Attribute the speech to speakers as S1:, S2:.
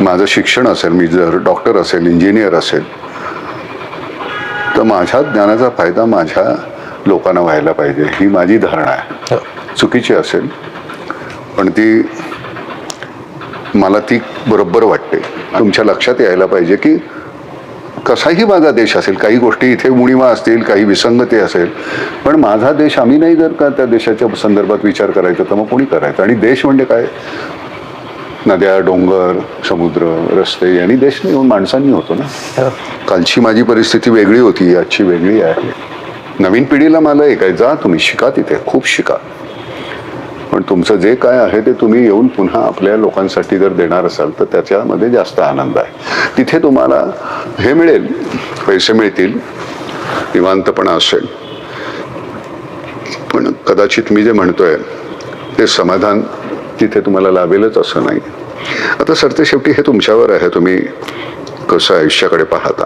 S1: माझं शिक्षण असेल मी जर डॉक्टर असेल इंजिनियर असेल तर माझ्या ज्ञानाचा फायदा माझ्या लोकांना व्हायला पाहिजे ही माझी धारणा आहे.
S2: हो.
S1: चुकीची असेल पण ती मला ती बरोबर वाटते. तुमच्या लक्षात यायला पाहिजे की कसाही माझा देश असेल काही गोष्टी इथे उणीवा असतील काही विसंगती असेल पण माझा देश आम्ही नाही जर का त्या देशाच्या संदर्भात विचार करायचा तर मग कोणी करायचं? आणि देश म्हणजे काय? नद्या डोंगर समुद्र रस्ते यांनी देश नाही होऊन माणसांनी होतो ना.
S2: हो.
S1: कालची माझी परिस्थिती वेगळी होती आजची वेगळी आहे. नवीन पिढीला मला एक आहे जा तुम्ही शिका तिथे खूप शिका. पण तुमचं जे काय आहे ते तुम्ही येऊन पुन्हा आपल्या लोकांसाठी जर देणार असाल तर त्याच्यामध्ये जास्त आनंद आहे. तिथे तुम्हाला हे मिळेल पैसे मिळतील निवांतपणा असेल. पण कदाचित मी जे म्हणतोय ते समाधान तिथे तुम्हाला लाभेलच असं नाही. आता सरते शेवटी हे तुमच्यावर आहे तुम्ही कसं आयुष्याकडे पाहता?